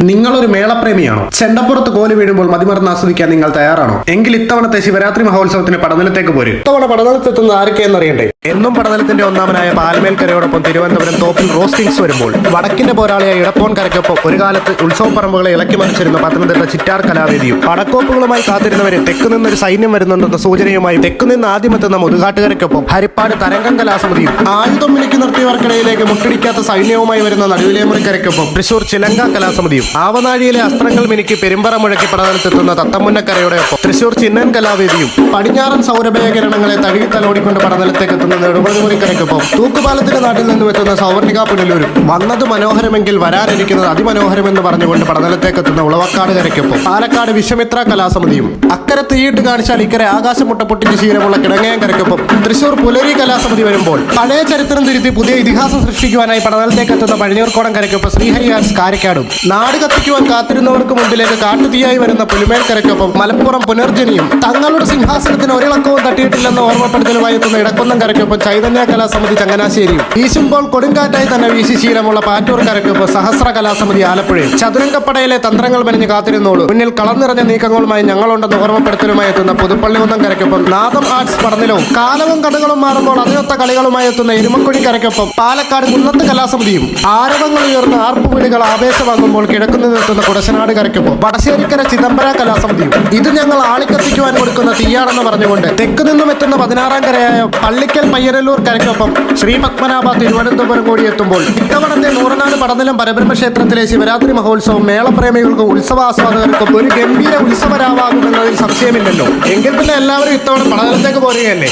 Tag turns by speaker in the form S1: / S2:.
S1: നിങ്ങളൊരു മേളപ്രേമിയാണോ? ചെണ്ടപ്പുറത്ത് കോലി വീഴുമ്പോൾ മതിമറന്ന് ആസ്വദിക്കാൻ നിങ്ങൾ തയ്യാറാണോ? എങ്കിൽ ഇത്തവണത്തെ ശിവരാത്രി മഹോത്സവത്തിന് പടനിലത്തേക്ക് പോരും. ഇത്തവണ പടനിലത്തെത്തുന്ന ആരൊക്കെയെന്ന് അറിയണ്ടേ എന്നും പടനിലത്തിന്റെ ഒന്നാമനായ പാൽമേൽക്കരയോടൊപ്പം തിരുവനന്തപുരം തോപ്പിൽ റോസ്റ്റിങ്സ് വരുമ്പോൾ വടക്കിന്റെ പോരാളിയായ ഇടപ്പോൺ കരയ്ക്കൊപ്പം ഒരു കാലത്ത് ഉത്സവ പറമ്പുകളെ ഇളക്കി മറിച്ചിരുന്ന പത്തനംതിട്ട ചിറ്റാർ കലാവേദിയും പടക്കോപ്പുകളുമായി കാത്തിരുന്നവരെ തെക്ക് നിന്നൊരു സൈന്യം വരുന്നുണ്ടെന്ന സൂചനയുമായി തെക്കു നിന്ന് ആദ്യമെത്തുന്ന മുതുകാട്ടുകരയ്ക്കൊപ്പം ഹരിപ്പാട് തരംഗം കലാസമിതിയും ആയുധം മിനുക്കി നിർത്തിയവർക്കിടയിലേക്ക് മുട്ടിടിക്കാത്ത സൈന്യവുമായി വരുന്ന നടുവിലേമുറിക്കരയ്ക്കൊപ്പം തൃശൂർ ചിലങ്ക കലാസമിതിയും ആവനാഴിയിലെ അസ്ത്രങ്ങൾ മിനിക്ക് പെരുമ്പറ മുഴക്കി പടനിലത്തെത്തുന്ന തത്തമുന്നക്കരയുടെ ഒപ്പം. തൃശൂർ ചിന്നൻ കലാവേദിയും പടിഞ്ഞാറൻ സൗരഭയകരണങ്ങളെ തഴുകി തലോടിക്കൊണ്ട് പടനിലത്തേക്ക് എത്തുന്ന നെടുമുടിമുറിക്കരയ്ക്കൊപ്പം തൂക്കുപാലത്തിന്റെ നാട്ടിൽ നിന്നും എത്തുന്ന സൗവർണിക പുനലൂരും. വന്നത് മനോഹരമെങ്കിൽ വരാനിരിക്കുന്നത് അതിമനോഹരമെന്ന് പറഞ്ഞുകൊണ്ട് പടനിലത്തേക്ക് എത്തുന്ന ഉളവക്കാട് കരയ്ക്കൊപ്പം പാലക്കാട് വിശ്വമിത്ര കലാസമിതിയും. അക്കരെ തീയിട്ട് കാണിച്ചാൽ ഇക്കരെ ആകാശം മുട്ടപ്പൊട്ടിക്ക് ശീലമുള്ള കിടങ്ങയം കരയ്ക്കൊപ്പം തൃശൂർ പുലരി കലാസമിതി വരുമ്പോൾ പഴയ ചരിത്രം തിരുത്തി പുതിയ ഇതിഹാസം സൃഷ്ടിക്കുവാനായി പടനിലത്തേക്ക് എത്തുന്ന പഴഞ്ഞൂർക്കോടം കരയ്ക്കൊപ്പം ശ്രീഹരിയാസ് കാരക്കാടും. നാട് കത്തിക്കുവാൻ കാത്തിരുന്നവർക്ക് മുമ്പിലേക്ക് കാട്ടുതീയായി വരുന്ന പുലിമേൽക്കരയ്ക്കൊപ്പം മലപ്പുറം പുനർജനിയും. തങ്ങളുടെ സിംഹാസനത്തിന് ഒരിളക്കവും തട്ടിയിട്ടില്ലെന്ന് ഓർമ്മപ്പെടുത്തലുമായി എത്തുന്ന ഇടക്കുന്നം കരയ്ക്കൊപ്പം ചൈതന്യ കലാസമിതി ചങ്ങനാശ്ശേരിയും. വീശുമ്പോൾ കൊടുങ്കാറ്റായി തന്നെ വീശി ശീലമുള്ള പാറ്റൂർ കരയ്ക്കൊപ്പം സഹസ്ര കലാസമിതി ആലപ്പുഴയും. ചതുരംഗപ്പടയിലെ തന്ത്രങ്ങൾ മെനഞ്ഞ് കാത്തിരുന്നോളൂ. മുന്നിൽ കളം നിറഞ്ഞ നീക്കങ്ങളുമായി ഞങ്ങളുണ്ടെന്ന് ഓർമ്മപ്പെടുത്തലുമായി എത്തുന്ന പുതുപ്പള്ളി പുതുപ്പള്ളികുന്നം കരയ്ക്കൊപ്പം നാദം ആർട്സ് പഠനവും കാലവും കടകളും മാറുമ്പോൾ അതിനൊത്ത കളികളുമായി എത്തുന്ന ഇരുമക്കുഴി കരയ്ക്കൊപ്പം പാലക്കാട് കുന്നത്ത് കലാസമിതിയും ആരവങ്ങൾ ഉയർന്ന ആർപ്പുവിളികൾ ആവേശമാകുമ്പോൾ കിഴക്കുന്നു നിൽക്കുന്ന കുടശനാട് കരയ്ക്കൊപ്പം വടശ്ശേരിക്കര ചിദംബര കലാസമിതിയും ഇത് ഞങ്ങൾ ആളിക്കത്തിക്കുവാൻ കൊടുക്കുന്ന തീയാണെന്ന് പറഞ്ഞുകൊണ്ട് തെക്ക് നിന്നും എത്തുന്ന പതിനാറാം കരയായ പള്ളിക്കൽ പയ്യനല്ലൂർ കരയ്ക്കൊപ്പം ശ്രീ പത്മനാഭ തിരുവനന്തപുരം കൂടി എത്തുമ്പോൾ ഇത്തവണത്തെ നൂറനാട് പടനിലം പരബ്രഹ്മ ക്ഷേത്രത്തിലെ ശിവരാത്രി മഹോത്സവം മേളപ്രേമികൾക്കും ഉത്സവാസ്വാദകർക്കും ഒരു ഗംഭീര ഉത്സവരാവാകുമെന്നതിൽ സംശയമില്ലല്ലോ. എങ്കിൽ പിന്നെ എല്ലാവരും ഇത്തവണ പടനിലത്തേക്ക് പോരുകയല്ലേ?